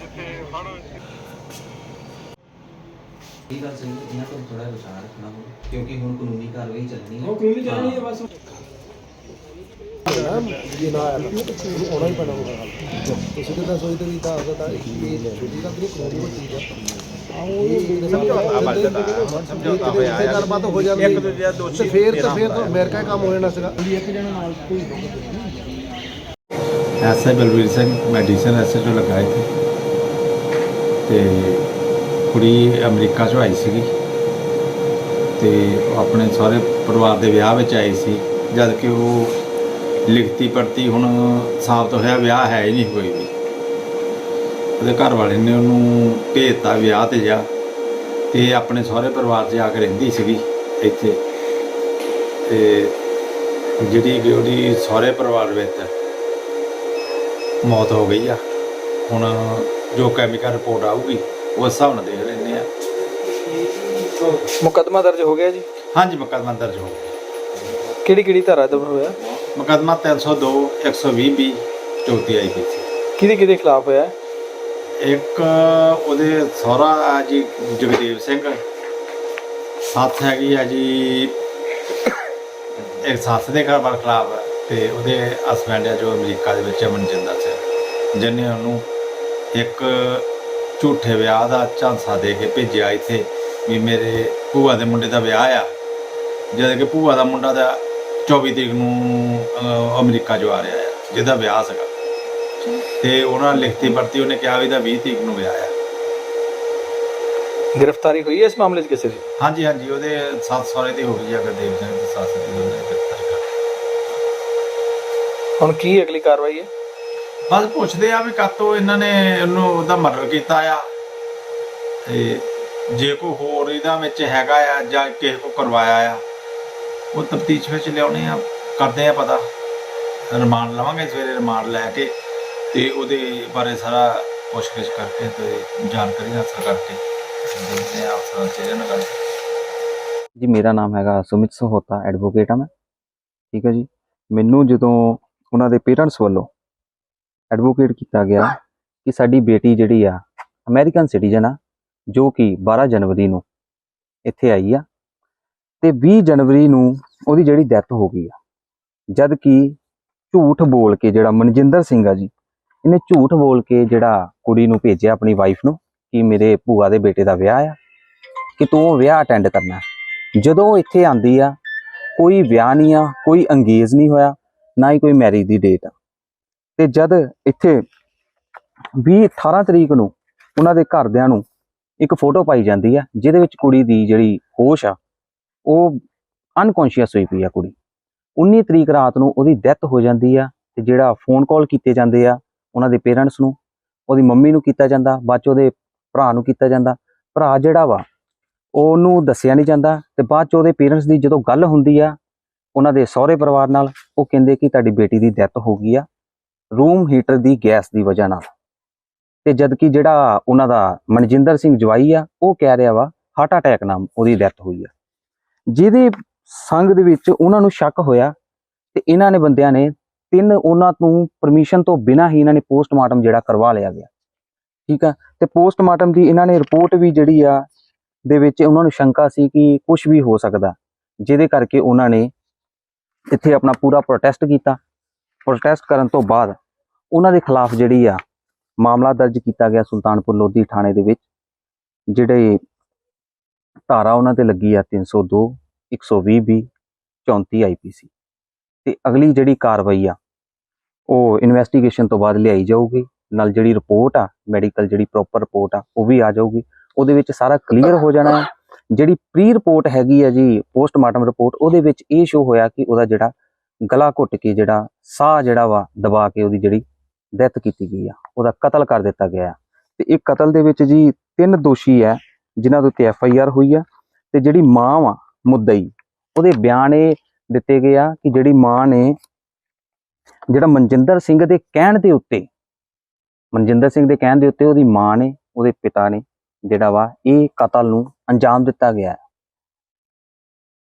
ਜਿੱਥੇ ਹੜ ਇਹ ਗੱਲ ਸਹੀ ਹੈ? ਇਹਨਾਂ ਤੋਂ ਥੋੜਾ ਵਿਚਾਰ ਰੱਖਣਾ ਹੋਵੇ ਕਿਉਂਕਿ ਹੁਣ ਕਾਨੂੰਨੀ ਕਾਰਵਾਈ ਚੱਲਣੀ ਹੈ। ਉਹ ਕਾਨੂੰਨੀ ਚੱਲਣੀ ਹੈ ਬਸ। ਇਹ ਨਾ ਆਇਆ ਤਾਂ ਹੋਣਾ ਹੀ ਪੈਣਾ ਹੋਗਾ ਤੁਸੀਂ ਕਿਦਾਂ ਸੋਚਦੇ ਵੀ ਤਾਂ ਅਗਰ ਤਾਂ ਇਹ ਛੋਟੀ ਕਾਨੂੰਨੀ ਵੱਡੀ ਦਾ ਆਹ ਸਮਝੌਤਾ ਸਮਝੌਤਾ ਹੋਇਆ ਹੈ ਗੱਲਬਾਤ ਹੋ ਜਾਂਦੀ ਇੱਕ ਦੂਜੇ ਦਾ ਦੋਸ਼ੀ ਫੇਰ ਤਾਂ ਫੇਰ ਤਾਂ ਅਮਰੀਕਾ ਹੀ ਕੰਮ ਹੋ ਜਾਣਾ ਸੀਗਾ। ਐਸਆਈ ਬਲਵੀਰ ਸਿੰਘ ਮੈਡੀਸਨ ਐਸਐਚਓ ਲੱਗਾ ਇੱਥੇ। ਤੇ ਕੁੜੀ ਅਮਰੀਕਾ ਚੋਂ ਆਈ ਸੀਗੀ ਤੇ ਆਪਣੇ ਸਾਰੇ ਪਰਿਵਾਰ ਦੇ ਵਿਆਹ ਵਿੱਚ ਆਈ ਸੀ, ਜਦ ਕਿ ਉਹ ਲਿਖਤੀ ਪੜਤੀ ਹੁਣ ਸਾਬਤ ਹੋਇਆ ਵਿਆਹ ਹੈ ਹੀ ਨਹੀਂ ਕੋਈ ਵੀ। ਉਹਦੇ ਘਰ ਵਾਲੇ ਨੇ ਉਹਨੂੰ ਭੇਜਤਾ ਵਿਆਹ ਤੇ ਜਾ, ਤੇ ਆਪਣੇ ਸਹੁਰੇ ਪਰਿਵਾਰ 'ਚ ਆ ਕੇ ਰਹਿੰਦੀ ਸੀਗੀ ਇੱਥੇ। ਤੇ ਜਿਹੜੀ ਉਹਦੀ ਸਹੁਰੇ ਪਰਿਵਾਰ ਵਿੱਚ ਮੌਤ ਹੋ ਗਈ ਆ। ਹੁਣ ਜੋ ਕੈਮੀਕਲ ਰਿਪੋਰਟ ਆਊਗੀ ਉਹ ਹਿਸਾਬ ਨਾਲ ਦੇਖ ਲੈਂਦੇ ਆ। ਮੁਕੱਦਮਾ ਦਰਜ ਹੋ ਗਿਆ ਜੀ? ਹਾਂਜੀ ਮੁਕੱਦਮਾ ਦਰਜ ਹੋ ਗਿਆ। ਕਿਹੜੀ ਕਿਹੜੀ ਧਾਰਾ ਦਰਜ ਹੋਇਆ? ਮੁਕੱਦਮਾ 302 120 ਬੀ 34 ਆਈ ਪੀ ਸੀ। ਕਿਹਦੇ ਕਿਹਦੇ ਖਿਲਾਫ ਹੋਇਆ? ਹੈ? ਇੱਕ ਉਹਦੇ ਸਹੁਰਾ ਆ ਜੀ ਜਗਦੇਵ ਸਿੰਘ। ਸੱਤ ਹੈਗੀ ਆ ਜੀ ਇੱਕ ਸੱਸ ਦੇ ਘਰ ਵਾਲ ਖਿਲਾਫ ਆ ਤੇ ਉਹਦੇ ਹਸਬੈਂਡ ਆ ਜੋ ਅਮਰੀਕਾ ਦੇ ਵਿੱਚ ਮਨਜਿੰਦਰ ਸਿੰਘ। ਜਿਹਨੇ ਉਹਨੂੰ ਇੱਕ ਝੂਠੇ ਵਿਆਹ ਦਾ ਝਾਂਸਾ ਦੇ ਕੇ ਭੇਜਿਆ ਇੱਥੇ ਵੀ ਮੇਰੇ ਭੂਆ ਦੇ ਮੁੰਡੇ ਦਾ ਵਿਆਹ ਆ। ਜਦ ਕਿ ਭੂਆ ਦਾ ਮੁੰਡਾ ਦਾ 24 ਤਰੀਕ ਨੂੰ ਅਮਰੀਕਾ ਜੋ ਆ ਰਿਹਾ ਆ ਜਿਹਦਾ ਵਿਆਹ ਸੀਗਾ। ਤੇ ਉਹਨਾਂ ਲਿਖਤੀ ਵਰਤੀ ਉਹਨੇ ਕਿਹਾ ਵੀ ਦਾ 20 ਤਰੀਕ ਨੂੰ ਵਿਆਹ ਆ। ਗ੍ਰਿਫਤਾਰੀ ਹੋਈ ਹੈ ਇਸ ਮਾਮਲੇ 'ਚ ਕਿਸੇ ਦੀ? ਹਾਂਜੀ ਹਾਂਜੀ ਉਹਦੇ ਸੱਤ ਸਹੁਰੇ ਦੀ ਹੋ ਗਈ ਆ ਗੁਰਦੇਵ ਸਿੰਘ ਦੀ ਸੱਸ ਦੀ ਉਹਨੇ ਗ੍ਰਿਫਤਾਰ ਕਰ ਹੁਣ ਕੀ ਅਗਲੀ ਕਾਰਵਾਈ ਹੈ? ਬਸ ਪੁੱਛਦੇ ਆ ਵੀ ਕਾਤੋਂ ਇਹਨਾਂ ਨੇ ਉਹਨੂੰ ਉਹਦਾ ਮਰਡਰ ਕੀਤਾ ਆ। ਤੇ ਜੇ ਕੋਈ ਹੋਰ ਇਹਦਾ ਵਿੱਚ ਹੈਗਾ ਆ ਜਾਂ ਕਿਸੇ ਕੋ ਕਰਵਾਇਆ ਆ, ਉਹ ਤਫਤੀਸ਼ ਵਿੱਚ ਲਿਆਉਣੇ ਆ, ਕਰਦੇ ਆ ਪਤਾ। ਰਿਮਾਂਡ ਲਵਾਂਗੇ, ਸਵੇਰੇ ਰਿਮਾਂਡ ਲੈ ਕੇ ਤੇ ਉਹਦੇ ਬਾਰੇ ਸਾਰਾ ਪੁੱਛਗਿੱਛ ਕਰਕੇ ਤੇ ਜਾਣਕਾਰੀ ਹਾਸਲ ਕਰਕੇ ਦੇਖਦੇ ਆ ਅਫਸਰਾਂ ਚਿਹਰੇ ਨਾਲ ਗੱਲ ਜੀ, ਮੇਰਾ ਨਾਮ ਹੈਗਾ ਸੁਮਿਤ ਸਹੋਤਾ ਐਡਵੋਕੇਟ ਆ ਮੈਂ। ਠੀਕ ਹੈ ਜੀ। ਮੈਨੂੰ ਜਦੋਂ ਉਹਨਾਂ ਦੇ ਪੇਰੈਂਟਸ ਵੱਲੋਂ ਐਡਵੋਕੇਟ ਕੀਤਾ ਗਿਆ ਕਿ ਸਾਡੀ ਬੇਟੀ ਜਿਹੜੀ ਆ ਅਮਰੀਕਨ ਸਿਟੀਜ਼ਨ ਆ, ਜੋ ਕਿ 12 ਜਨਵਰੀ ਨੂੰ ਇੱਥੇ ਆਈ ਆ ਤੇ 20 ਜਨਵਰੀ ਨੂੰ ਉਹਦੀ ਜਿਹੜੀ ਡੈਥ ਹੋ ਗਈ ਆ। ਜਦ ਕਿ ਝੂਠ ਬੋਲ ਕੇ ਜਿਹੜਾ ਮਨਜਿੰਦਰ ਸਿੰਘ ਆ ਜੀ, ਇਹਨੇ ਝੂਠ ਬੋਲ ਕੇ ਜਿਹੜਾ ਕੁੜੀ ਨੂੰ ਭੇਜਿਆ ਆਪਣੀ ਵਾਈਫ ਨੂੰ ਕਿ ਮੇਰੇ ਭੂਆ ਦੇ ਬੇਟੇ ਦਾ ਵਿਆਹ ਆ, ਕਿ ਤੂੰ ਵਿਆਹ ਅਟੈਂਡ ਕਰਨਾ ਜਦੋਂ ਇੱਥੇ ਆਂਦੀ ਆ, ਕੋਈ ਵਿਆਹ ਨਹੀਂ ਆ, ਕੋਈ ਅੰਗੇਜ ਨਹੀਂ ਹੋਇਆ, ਨਾ ਹੀ ਕੋਈ ਮੈਰਿਜ ਦੀ ਡੇਟ ਆ। ਤੇ ਜਦ ਇੱਥੇ 20 18 ਤਰੀਕ ਨੂੰ ਉਹਨਾਂ ਦੇ ਘਰਦਿਆਂ ਨੂੰ ਇੱਕ ਫੋਟੋ ਪਾਈ ਜਾਂਦੀ ਆ, ਜਿਹਦੇ ਵਿੱਚ ਕੁੜੀ ਦੀ ਜਿਹੜੀ ਹੋਸ਼ ਆ, ਉਹ ਅਨਕੌਂਸ਼ੀਅਸ ਹੋਈ ਪਈ ਆ ਕੁੜੀ। 19 ਤਰੀਕ ਰਾਤ ਨੂੰ ਉਹਦੀ ਡੈਥ ਹੋ ਜਾਂਦੀ ਆ ਤੇ ਜਿਹੜਾ ਫੋਨ ਕਾਲ ਕੀਤੇ ਜਾਂਦੇ ਆ ਉਹਨਾਂ ਦੇ ਪੇਰੈਂਟਸ ਨੂੰ, ਉਹਦੀ ਮੰਮੀ ਨੂੰ ਕੀਤਾ ਜਾਂਦਾ, ਬਾਅਦ ਚ ਉਹਦੇ ਭਰਾ ਨੂੰ ਕੀਤਾ ਜਾਂਦਾ। ਭਰਾ ਜਿਹੜਾ ਵਾ, ਉਹਨੂੰ ਦੱਸਿਆ ਨਹੀਂ ਜਾਂਦਾ ਤੇ ਬਾਅਦ ਚ ਉਹਦੇ ਪੇਰੈਂਟਸ ਦੀ ਜਦੋਂ ਗੱਲ ਹੁੰਦੀ ਆ ਉਹਨਾਂ ਦੇ ਸਹੁਰੇ ਪਰਿਵਾਰ ਨਾਲ, ਉਹ ਕਹਿੰਦੇ ਕਿ ਤੁਹਾਡੀ ਬੇਟੀ ਦੀ ਡੈਥ ਹੋ ਗਈ ਆ। ਰੂਮ ਹੀਟਰ ਦੀ ਗੈਸ ਦੀ ਵਜ੍ਹਾ ਨਾਲ। ਤੇ ਜਦ ਕਿ ਜਿਹੜਾ ਉਹਨਾਂ ਦਾ ਮਨਜਿੰਦਰ ਸਿੰਘ ਜਵਾਈ ਆ, ਉਹ ਕਹਿ ਰਿਹਾ ਵਾ ਹਾਰਟ ਅਟੈਕ ਨਾਲ ਉਹਦੀ ਡੈਥ ਹੋਈ ਆ। ਜਿਹਦੇ ਸੰਗ ਦੇ ਵਿੱਚ ਉਹਨਾਂ ਨੂੰ ਸ਼ੱਕ ਹੋਇਆ ਤੇ ਇਹਨਾਂ ਨੇ ਬੰਦਿਆਂ ਨੇ ਤਿੰਨ ਉਹਨਾਂ ਤੋਂ ਪਰਮਿਸ਼ਨ ਤੋਂ ਬਿਨਾਂ ਹੀ ਇਹਨਾਂ ਨੇ ਪੋਸਟਮਾਰਟਮ ਜਿਹੜਾ ਕਰਵਾ ਲਿਆ ਗਿਆ। ਠੀਕ ਆ? ਤੇ ਪੋਸਟਮਾਰਟਮ ਦੀ ਇਹਨਾਂ ਨੇ ਰਿਪੋਰਟ ਵੀ ਜਿਹੜੀ ਆ, ਦੇ ਵਿੱਚ ਉਹਨਾਂ ਨੂੰ ਸ਼ੰਕਾ ਸੀ ਕਿ ਕੁਝ ਵੀ ਹੋ ਸਕਦਾ। ਜਿਹਦੇ ਕਰਕੇ ਉਹਨਾਂ ਨੇ ਇੱਥੇ ਆਪਣਾ ਪੂਰਾ ਪ੍ਰੋਟੈਸਟ ਕੀਤਾ। ਪ੍ਰੋਟੈਸਟ ਕਰਨ ਤੋਂ ਬਾਅਦ ਉਹਨਾਂ ਦੇ ਖਿਲਾਫ ਜਿਹੜੀ ਆ ਮਾਮਲਾ ਦਰਜ ਕੀਤਾ ਗਿਆ ਸੁਲਤਾਨਪੁਰ ਲੋਧੀ ਥਾਣੇ ਦੇ ਵਿੱਚ, ਜਿਹੜੇ ਧਾਰਾ ਉਹਨਾਂ ਤੇ ਲੱਗੀ ਆ 302 120 ਬੀ 34 ਆਈਪੀਸੀ ਤੇ ਅਗਲੀ ਜਿਹੜੀ ਕਾਰਵਾਈ ਆ, ਉਹ ਇਨਵੈਸਟੀਗੇਸ਼ਨ ਤੋਂ ਬਾਅਦ ਲਿਆਈ ਜਾਊਗੀ, ਨਾਲ ਜਿਹੜੀ ਰਿਪੋਰਟ ਆ ਮੈਡੀਕਲ ਜਿਹੜੀ ਪ੍ਰੋਪਰ ਰਿਪੋਰਟ ਆ, ਉਹ ਵੀ ਆ ਜਾਊਗੀ। ਉਹਦੇ ਵਿੱਚ ਸਾਰਾ ਕਲੀਅਰ ਹੋ ਜਾਣਾ ਹੈ। ਜਿਹੜੀ ਪ੍ਰੀ ਰਿਪੋਰਟ ਹੈਗੀ ਆ ਜੀ ਪੋਸਟਮਾਰਟਮ ਰਿਪੋਰਟ ਉਹਦੇ ਵਿੱਚ ਇਹ ਸ਼ੋ ਹੋਇਆ ਕਿ ਉਹਦਾ ਜਿਹੜਾ ਗਲਾ ਘੁੱਟ ਕੇ ਜਿਹੜਾ ਸਾਹ ਜਿਹੜਾ ਵਾ ਦਬਾ ਕੇ ਉਹਦੀ ਜਿਹੜੀ ਡੈਥ ਕੀਤੀ ਗਈ ਆ, ਉਹਦਾ ਕਤਲ ਕਰ ਦਿੱਤਾ ਗਿਆ ਤੇ ਇਹ ਕਤਲ ਦੇ ਵਿੱਚ ਜੀ ਤਿੰਨ ਦੋਸ਼ੀ ਹੈ ਜਿਨ੍ਹਾਂ ਦੇ ਉੱਤੇ ਐਫ ਆਈ ਆਰ ਹੋਈ ਆ ਤੇ ਜਿਹੜੀ ਮਾਂ ਵਾ, ਮੁੱਦਈ, ਉਹਦੇ ਬਿਆਨ ਇਹ ਦਿੱਤੇ ਗਏ ਆ ਕਿ ਜਿਹੜੀ ਮਾਂ ਨੇ ਜਿਹੜਾ ਮਨਜਿੰਦਰ ਸਿੰਘ ਦੇ ਕਹਿਣ ਦੇ ਉੱਤੇ, ਮਨਜਿੰਦਰ ਸਿੰਘ ਦੇ ਕਹਿਣ ਦੇ ਉੱਤੇ ਉਹਦੀ ਮਾਂ ਨੇ, ਉਹਦੇ ਪਿਤਾ ਨੇ ਜਿਹੜਾ ਵਾ ਇਹ ਕਤਲ ਨੂੰ ਅੰਜਾਮ ਦਿੱਤਾ ਗਿਆ